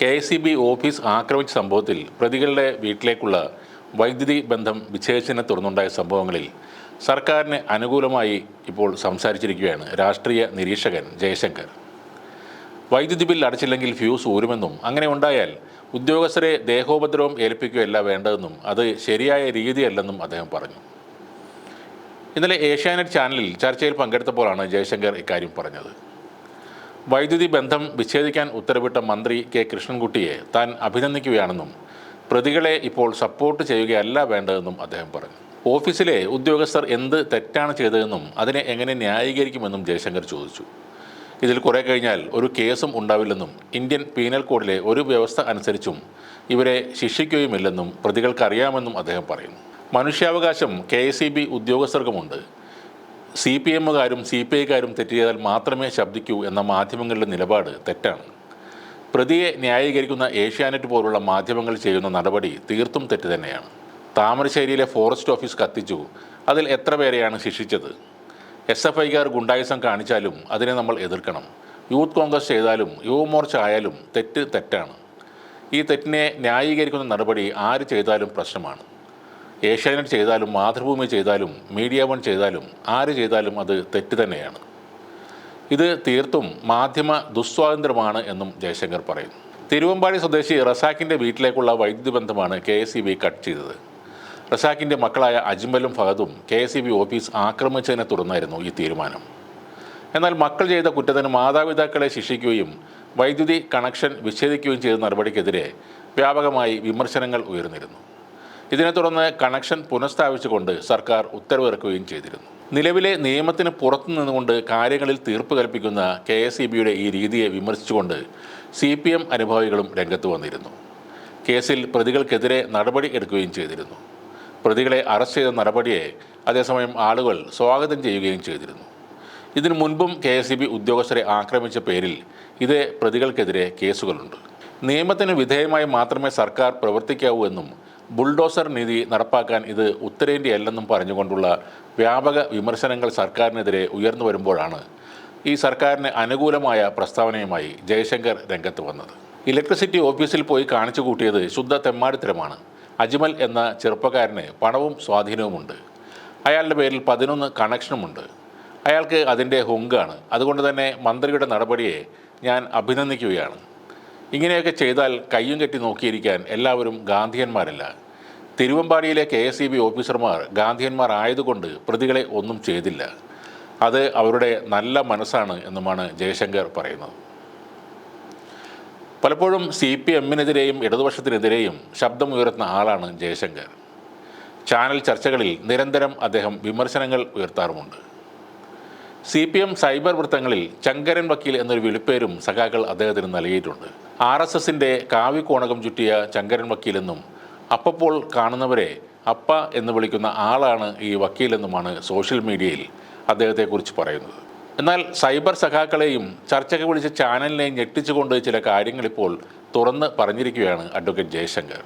K S C B office ആക്രമിച്ച സംഭവത്തിൽ പ്രതികളുടെ വീട്ടിലേക്കുള്ള വൈദ്യുതി ബന്ധം വിച്ഛേദിച്ചതിനെ തുടർന്നുണ്ടായ സംഭവങ്ങളിൽ സർക്കാരിന് അനുകൂലമായി ഇപ്പോൾ സംസാരിച്ചിരിക്കുകയാണ് രാഷ്ട്രീയ നിരീക്ഷകൻ ജയശങ്കർ. വൈദ്യുതി ബിൽ അടച്ചില്ലെങ്കിൽ ഫ്യൂസ് ഊരുമെന്നും അങ്ങനെ ഉണ്ടായാൽ ഉദ്യോഗസ്ഥരെ ദേഹോപദ്രവം ഏൽപ്പിക്കുകയല്ല വേണ്ടതെന്നും അത് ശരിയായ രീതിയല്ലെന്നും അദ്ദേഹം പറഞ്ഞു. ഇന്നലെ ഏഷ്യാനെറ്റ് ചാനലിൽ ചർച്ചയിൽ പങ്കെടുത്തപ്പോഴാണ് ജയശങ്കർ ഇക്കാര്യം പറഞ്ഞത്. വൈദ്യുതി ബന്ധം വിച്ഛേദിക്കാൻ ഉത്തരവിട്ട മന്ത്രി കെ കൃഷ്ണൻകുട്ടിയെ താൻ അഭിനന്ദിക്കുകയാണെന്നും പ്രതികളെ ഇപ്പോൾ സപ്പോർട്ട് ചെയ്യുകയല്ല വേണ്ടതെന്നും അദ്ദേഹം പറഞ്ഞു. ഓഫീസിലെ ഉദ്യോഗസ്ഥർ എന്ത് തെറ്റാണ് ചെയ്തതെന്നും അതിനെ എങ്ങനെ ന്യായീകരിക്കുമെന്നും ജയശങ്കർ ചോദിച്ചു. ഇതിൽ കുറേ കഴിഞ്ഞാൽ ഒരു കേസും ഉണ്ടാവില്ലെന്നും ഇന്ത്യൻ പീനൽ കോഡിലെ ഒരു വ്യവസ്ഥ അനുസരിച്ചും ഇവരെ ശിക്ഷിക്കുകയുമില്ലെന്നും പ്രതികൾക്കറിയാമെന്നും അദ്ദേഹം പറയുന്നു. മനുഷ്യാവകാശം കെ എസ് ഇ ബി ഉദ്യോഗസ്ഥർക്കുമുണ്ട്. സി പി എമ്മുകാരും സി പി ഐക്കാരും തെറ്റ് ചെയ്താൽ മാത്രമേ ശബ്ദിക്കൂ എന്ന മാധ്യമങ്ങളുടെ നിലപാട് തെറ്റാണ്. പ്രതിയെ ന്യായീകരിക്കുന്ന ഏഷ്യാനെറ്റ് പോലുള്ള മാധ്യമങ്ങൾ ചെയ്യുന്ന നടപടി തീർത്തും തെറ്റ് തന്നെയാണ്. താമരശ്ശേരിയിലെ ഫോറസ്റ്റ് ഓഫീസ് കത്തിച്ചു. അതിൽ എത്ര പേരെയാണ് ശിക്ഷിച്ചത്? എസ് എഫ് ഐക്കാർ ഗുണ്ടായുസം കാണിച്ചാലും അതിനെ നമ്മൾ എതിർക്കണം. യൂത്ത് കോൺഗ്രസ് ചെയ്താലും യുവമോർച്ച ആയാലും തെറ്റ് തെറ്റാണ്. ഈ തെറ്റിനെ ന്യായീകരിക്കുന്ന നടപടി ആര് ചെയ്താലും പ്രശ്നമാണ്. ഏഷ്യാനെറ്റ് ചെയ്താലും മാതൃഭൂമി ചെയ്താലും മീഡിയ വൺ ചെയ്താലും ആര് ചെയ്താലും അത് തെറ്റ് തന്നെയാണ്. ഇത് തീർത്തും മാധ്യമ ദുസ്വാതന്ത്ര്യമാണ് എന്നും ജയശങ്കർ പറയുന്നു തിരുവമ്പാടി സ്വദേശി റസാക്കിന്റെ വീട്ടിലേക്കുള്ള വൈദ്യുതി ബന്ധമാണ് K S E B cut ചെയ്തത്. റസാക്കിന്റെ മക്കളായ അജ്മലും ഫഹദും K S E B office ആക്രമിച്ചതിനെ തുടർന്നായിരുന്നു ഈ തീരുമാനം. എന്നാൽ മക്കൾ ചെയ്ത കുറ്റത്തിന് മാതാപിതാക്കളെ ശിക്ഷിക്കുകയും വൈദ്യുതി കണക്ഷൻ വിച്ഛേദിക്കുകയും ചെയ്ത നടപടിക്കെതിരെ വ്യാപകമായി വിമർശനങ്ങൾ ഉയർന്നിരുന്നു. ഇതിനെ തുടർന്ന് കണക്ഷൻ പുനഃസ്ഥാപിച്ചുകൊണ്ട് സർക്കാർ ഉത്തരവിറക്കുകയും ചെയ്തിരുന്നു. നിലവിലെ നിയമത്തിന് പുറത്തു നിന്നുകൊണ്ട് കാര്യങ്ങളിൽ തീർപ്പ് കൽപ്പിക്കുന്ന കെ എസ് ഇ ബിയുടെ ഈ രീതിയെ വിമർശിച്ചുകൊണ്ട് സി പി എം അനുഭാവികളും രംഗത്ത് വന്നിരുന്നു. കേസിൽ പ്രതികൾക്കെതിരെ നടപടി എടുക്കുകയും ചെയ്തിരുന്നു. പ്രതികളെ അറസ്റ്റ് ചെയ്ത നടപടിയെ അതേസമയം ആളുകൾ സ്വാഗതം ചെയ്യുകയും ചെയ്തിരുന്നു. ഇതിനു മുൻപും കെ എസ് ഇ ബി ഉദ്യോഗസ്ഥരെ ആക്രമിച്ച പേരിൽ ഇതേ പ്രതികൾക്കെതിരെ കേസുകളുണ്ട്. നിയമത്തിന് വിധേയമായി മാത്രമേ സർക്കാർ പ്രവർത്തിക്കാവൂ എന്നും ബുൾഡോസർ നീതി നടപ്പാക്കാൻ ഇത് ഉത്തരേന്ത്യയല്ലെന്നും പറഞ്ഞുകൊണ്ടുള്ള വ്യാപക വിമർശനങ്ങൾ സർക്കാരിനെതിരെ ഉയർന്നു വരുമ്പോഴാണ് ഈ സർക്കാരിന് അനുകൂലമായ പ്രസ്താവനയുമായി ജയശങ്കർ രംഗത്ത് വന്നത്. ഇലക്ട്രിസിറ്റി ഓഫീസിൽ പോയി കാണിച്ചു കൂട്ടിയത് ശുദ്ധ തെമ്മാടിത്തരമാണ്. അജ്മൽ എന്ന ചെറുപ്പക്കാരന് പണവും സ്വാധീനവുമുണ്ട്. അയാളുടെ പേരിൽ പതിനൊന്ന് കണക്ഷനുമുണ്ട്. അയാൾക്ക് അതിന്റെ ഹുങ്കാണ്. അതുകൊണ്ട് തന്നെ മന്ത്രിയുടെ നടപടിയെ ഞാൻ അഭിനന്ദിക്കുകയാണ്. ഇങ്ങനെയൊക്കെ ചെയ്താൽ കയ്യും കെട്ടി നോക്കിയിരിക്കാൻ എല്ലാവരും ഗാന്ധിയന്മാരല്ല. തിരുവമ്പാടിയിലെ കെ എസ് ഇ ബി ഓഫീസർമാർ ഗാന്ധിയന്മാർ ആയതുകൊണ്ട് പ്രതികളെ ഒന്നും ചെയ്തില്ല. അത് അവരുടെ നല്ല മനസ്സാണ് എന്നുമാണ് ജയശങ്കർ പറയുന്നത്. പലപ്പോഴും സി പി എമ്മിനെതിരെയും ഇടതുപക്ഷത്തിനെതിരെയും ശബ്ദമുയർത്തുന്ന ആളാണ് ജയശങ്കർ. ചാനൽ ചർച്ചകളിൽ നിരന്തരം അദ്ദേഹം വിമർശനങ്ങൾ ഉയർത്താറുമുണ്ട്. സി പി എം സൈബർ വൃത്തങ്ങളിൽ ചങ്കരൻ വക്കീൽ എന്നൊരു വിളിപ്പേരും സഖാക്കൾ അദ്ദേഹത്തിന് നൽകിയിട്ടുണ്ട്. ആർ എസ് എസിന്റെ കാവിക്കോണകം ചുറ്റിയ ചങ്കരൻ വക്കീലെന്നും അപ്പപ്പോൾ കാണുന്നവരെ അപ്പ എന്ന് വിളിക്കുന്ന ആളാണ് ഈ വക്കീലെന്നുമാണ് സോഷ്യൽ മീഡിയയിൽ അദ്ദേഹത്തെക്കുറിച്ച് പറയുന്നത്. എന്നാൽ സൈബർ സഖാക്കളെയും ചർച്ചയ്ക്ക് വിളിച്ച ചാനലിനെയും ഞെട്ടിച്ചുകൊണ്ട് ചില കാര്യങ്ങൾ ഇപ്പോൾ തുറന്ന് പറഞ്ഞിരിക്കുകയാണ് അഡ്വക്കേറ്റ് ജയശങ്കർ.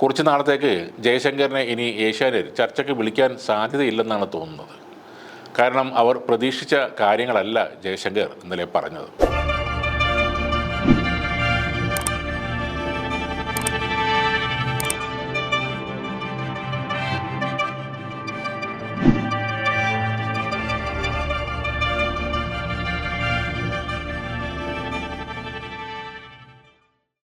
കുറച്ച് നാളത്തേക്ക് ജയശങ്കറിനെ ഇനി ഏഷ്യാനെറ്റ് ചർച്ചയ്ക്ക് വിളിക്കാൻ സാധ്യതയില്ലെന്നാണ് തോന്നുന്നത്. കാരണം അവർ പ്രതീക്ഷിച്ച കാര്യങ്ങളല്ല ജയശങ്കർ ഇന്നലെ പറഞ്ഞത്.